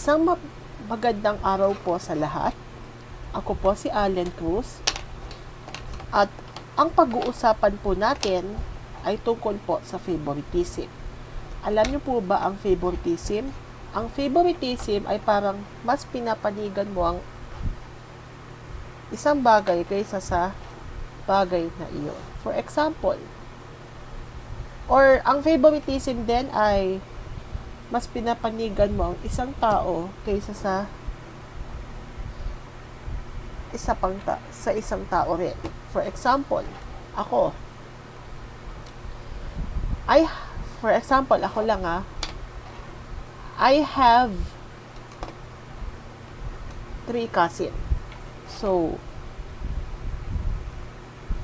Isang ma- magandang araw po sa lahat. Ako po si Allen Cruz. At ang pag-uusapan po natin ay tungkol po sa favoritism. Alam niyo po ba ang favoritism? Ang favoritism ay parang mas pinapanigan mo ang isang bagay kaysa sa bagay na iyon. For example, or ang favoritism din ay mas pinapanigan mo ang isang tao kaysa sa isa pang ta- sa isang tao rin. For example, ako. I for example, ako lang ah. I have three cousin. So,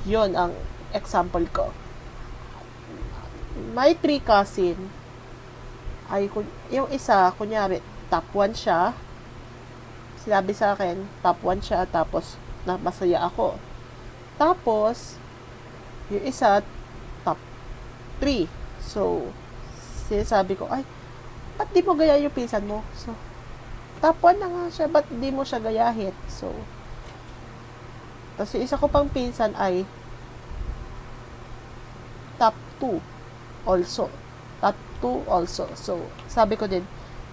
yon ang example ko. My three cousin ay yung isa, kunyari, top 1 siya. Sinabi sa akin, top 1 siya, tapos na masaya ako. Tapos, yung isa, top 3. So, sinasabi ko, ay, ba't di mo gaya yung pinsan mo? So, top 1 na nga siya, ba't di mo siya gayahin? So, tapos yung isa ko pang pinsan ay top 2 also. Top 2 also. So, sabi ko din,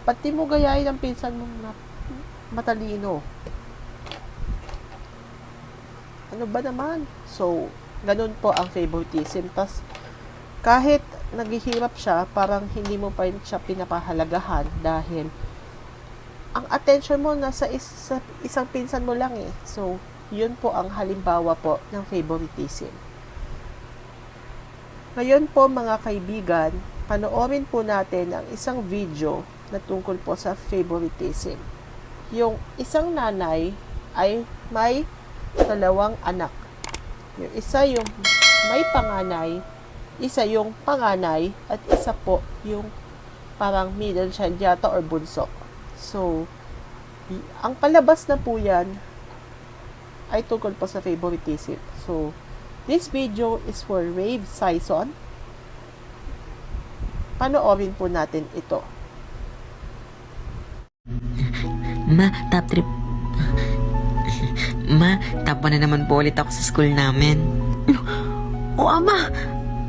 ba't di mo gayahin ang pinsan mo na matalino? Ano ba naman? So, ganun po ang favoritism. Tapos, kahit naghihirap siya, parang hindi mo pa siya pinapahalagahan dahil ang attention mo nasa is, sa isang pinsan mo lang eh. So, yun po ang halimbawa po ng favoritism. Ngayon po mga kaibigan, panoorin po natin ang isang video na tungkol po sa favoritism. Yung isang nanay ay may dalawang anak. Yung isa yung may panganay, isa yung panganay, at isa po yung parang middle child yata or bunso. So, ang palabas na po yan ay tungkol po sa favoritism. So, this video is for Rave Sison. Panoorin po natin ito. Ma, top trip. Ma, top 1 na naman po ulit ako sa school namin. O ama,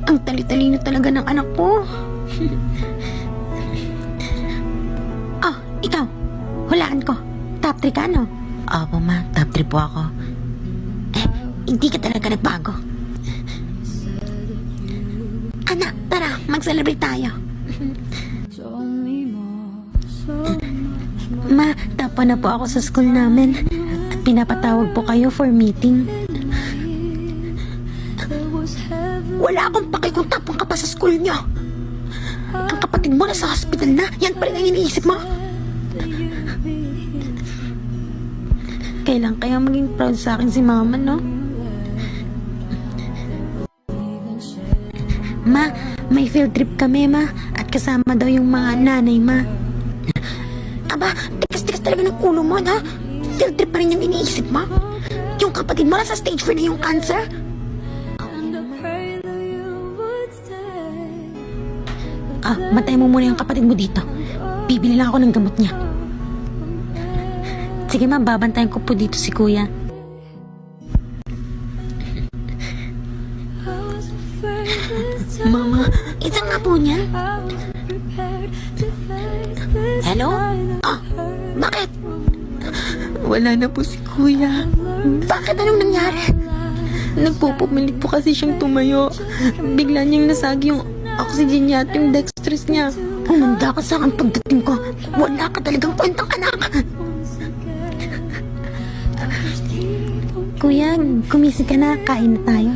ang tali-talino talaga ng anak ko. ah, ikaw, hulaan ko. Top 3 ka, no? Opo ma, top 3 po ako. Eh, hindi ka talaga nagbago. Mag-celebrate tayo. Ma, tapa na po ako sa school namin. At pinapatawag po kayo for meeting. Wala akong paki kung tapong ka pa sa school niyo. Ang kapatid mo nasa hospital na, yan pa rin ang iniisip mo. Kailan kaya maging proud sa akin si mama, no? Ma, may field trip kami, ma. At kasama daw yung mga nanay, ma. Aba, tikas-tikas talaga ng ulo mo, ha? Field trip pa rin yung iniisip mo? Yung kapatid mo nasa stage 4 na yung cancer? Ah, matay mo muna yung kapatid mo dito. Bibili lang ako ng gamot niya. Sige ma, babantayan ko po dito si kuya. Po niyan. Hello? Ah, bakit? Wala na po si kuya. Bakit anong nangyari? Nagpupumilit po kasi siyang tumayo. Bigla niyang nasagi yung oxygen niya at yung dextrose niya. Umanda ka sa akin pagdating ko. Wala ka talagang kwentang anak. Kuya, gumising ka na. Kain na tayo.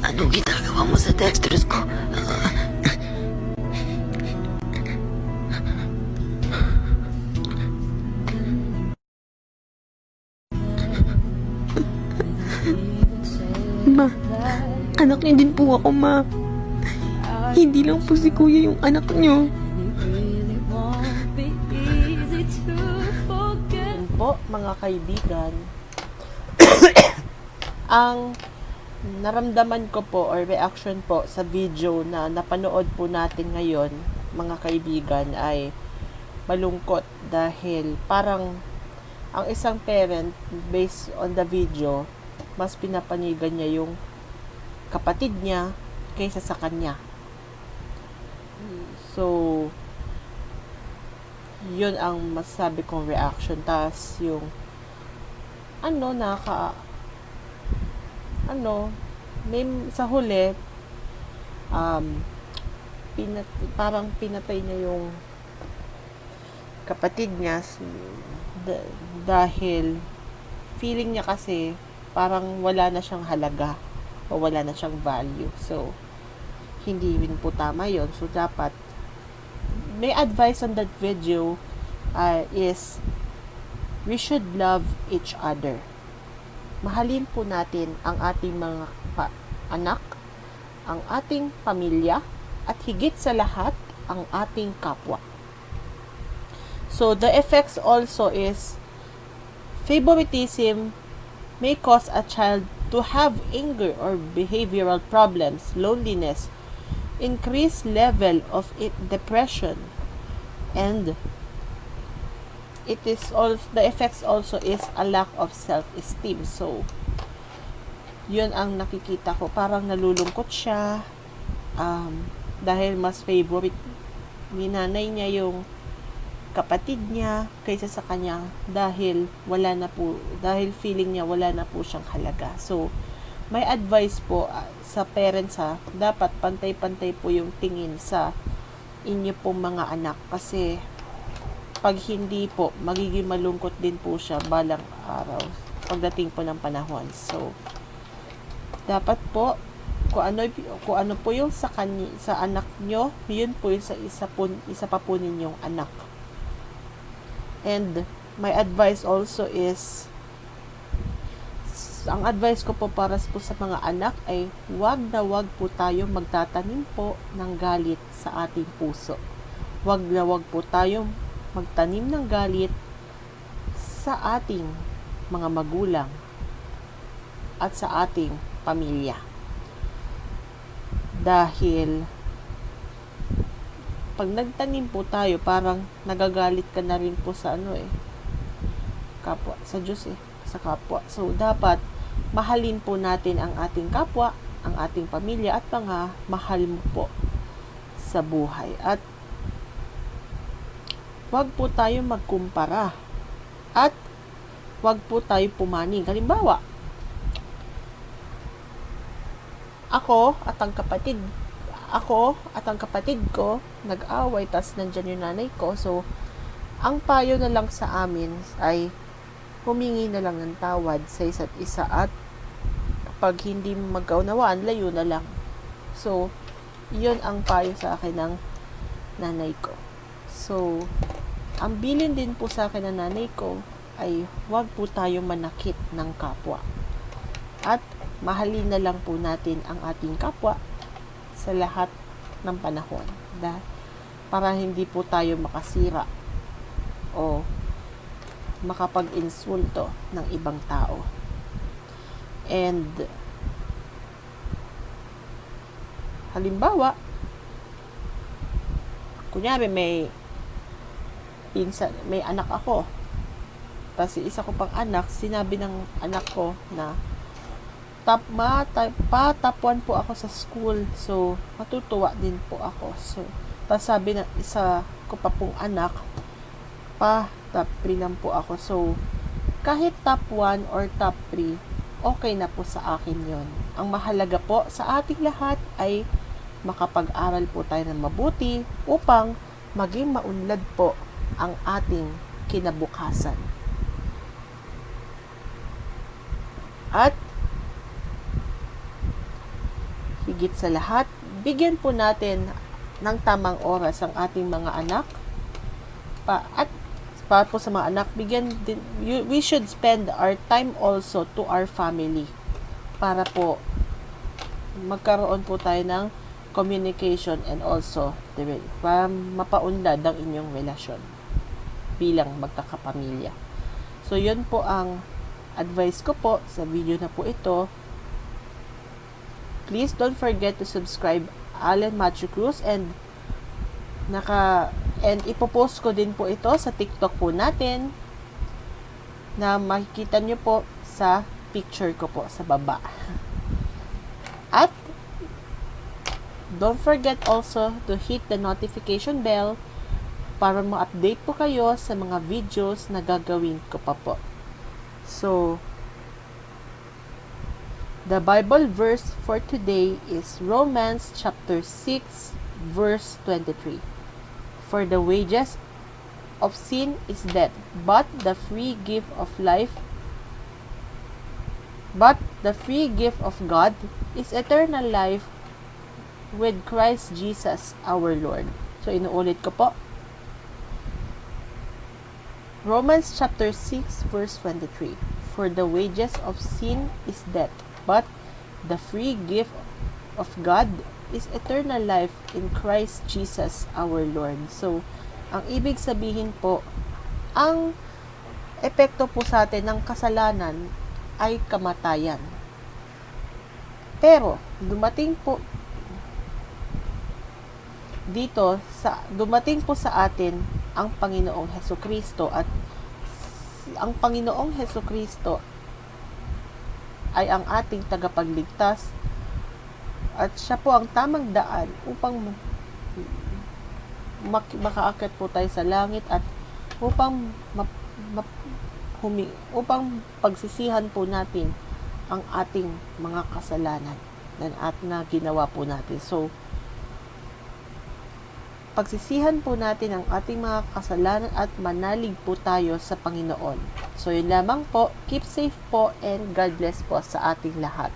Ano ginagawa mo sa dextrose ko? Anak niyo din po ako, ma. Hindi lang po si kuya yung anak niyo. Po, mga kaibigan, ang naramdaman ko po or reaction po sa video na napanood po natin ngayon, mga kaibigan, ay malungkot dahil parang ang isang parent based on the video mas pinapanigan niya yung kapatid niya kaysa sa kanya. So, yun ang masasabi kong reaction. Tapos, yung, ano, naka, ano, may, sa huli, um, pinat, parang pinatay niya yung kapatid niya dahil feeling niya kasi parang wala na siyang halaga o wala na siyang value. So, hindi rin po tama yon So, dapat may advice on that video uh, is we should love each other. Mahalin po natin ang ating mga pa- anak, ang ating pamilya, at higit sa lahat, ang ating kapwa. So, the effects also is favoritism may cause a child to have anger or behavioral problems, loneliness, increased level of depression, and it is also the effects also is a lack of self-esteem. So, yun ang nakikita ko. Parang nalulungkot siya um, dahil mas favorite ni nanay niya yung kapatid niya kaysa sa kanya dahil wala na po dahil feeling niya wala na po siyang halaga. So may advice po ah, sa parents ha, dapat pantay-pantay po yung tingin sa inyo pong mga anak kasi pag hindi po magiging malungkot din po siya balang araw pagdating po ng panahon. So dapat po kung ano kung ano po yung sa kanya, sa anak nyo, yun po yung sa isa po isa pa po ninyong anak. And my advice also is ang advice ko po para po sa mga anak ay wag na wag po tayo magtatanim po ng galit sa ating puso. Wag na wag po tayo magtanim ng galit sa ating mga magulang at sa ating pamilya. Dahil pag nagtanim po tayo, parang nagagalit ka na rin po sa ano eh, kapwa, sa Diyos eh, sa kapwa. So, dapat mahalin po natin ang ating kapwa, ang ating pamilya, at mga mahal mo po sa buhay. At wag po tayo magkumpara. At wag po tayo pumaning. Halimbawa, ako at ang kapatid ako at ang kapatid ko nag-away tas nandyan yung nanay ko. So ang payo na lang sa amin ay humingi na lang ng tawad sa isa't isa at pag hindi magkaunawaan layo na lang. So yun ang payo sa akin ng nanay ko. So ang bilin din po sa akin ng nanay ko ay huwag po tayo manakit ng kapwa. At mahalin na lang po natin ang ating kapwa sa lahat ng panahon. Da, para hindi po tayo makasira o makapag-insulto ng ibang tao. And halimbawa, kunyari may pinsan, may anak ako. Tapos isa ko pang anak, sinabi ng anak ko na top ma, ta- pa 1 po ako sa school. So, matutuwa din po ako. So, tapos sabi ng isa ko pa pong anak, pa top 3 lang po ako. So, kahit top 1 or top 3, okay na po sa akin yon. Ang mahalaga po sa ating lahat ay makapag-aral po tayo ng mabuti upang maging maunlad po ang ating kinabukasan. At higit sa lahat, bigyan po natin ng tamang oras ang ating mga anak. Pa, at para po sa mga anak, bigyan din, you- we should spend our time also to our family para po magkaroon po tayo ng communication and also para mapaunlad ang inyong relasyon bilang magkakapamilya. So, yun po ang advice ko po sa video na po ito. Please don't forget to subscribe Alan Matthew Cruz and naka And ipopost ko din po ito sa TikTok po natin na makikita nyo po sa picture ko po sa baba. At don't forget also to hit the notification bell para ma-update po kayo sa mga videos na gagawin ko pa po. So, the Bible verse for today is Romans chapter 6 verse 23. For the wages of sin is death, but the free gift of life but the free gift of God is eternal life with Christ Jesus our Lord. So inuulit ko po. Romans chapter 6 verse 23. For the wages of sin is death, but the free gift of God is eternal life in Christ Jesus our Lord. So, ang ibig sabihin po, ang epekto po sa atin ng kasalanan ay kamatayan. Pero, dumating po dito sa dumating po sa atin ang Panginoong Heso Kristo at ang Panginoong Heso Kristo ay ang ating tagapagligtas at siya po ang tamang daan upang mak- makaakyat po tayo sa langit at upang map- map- humi- upang pagsisihan po natin ang ating mga kasalanan na at na ginawa po natin. So, pagsisihan po natin ang ating mga kasalanan at manalig po tayo sa Panginoon. So, yun lamang po. Keep safe po and God bless po sa ating lahat.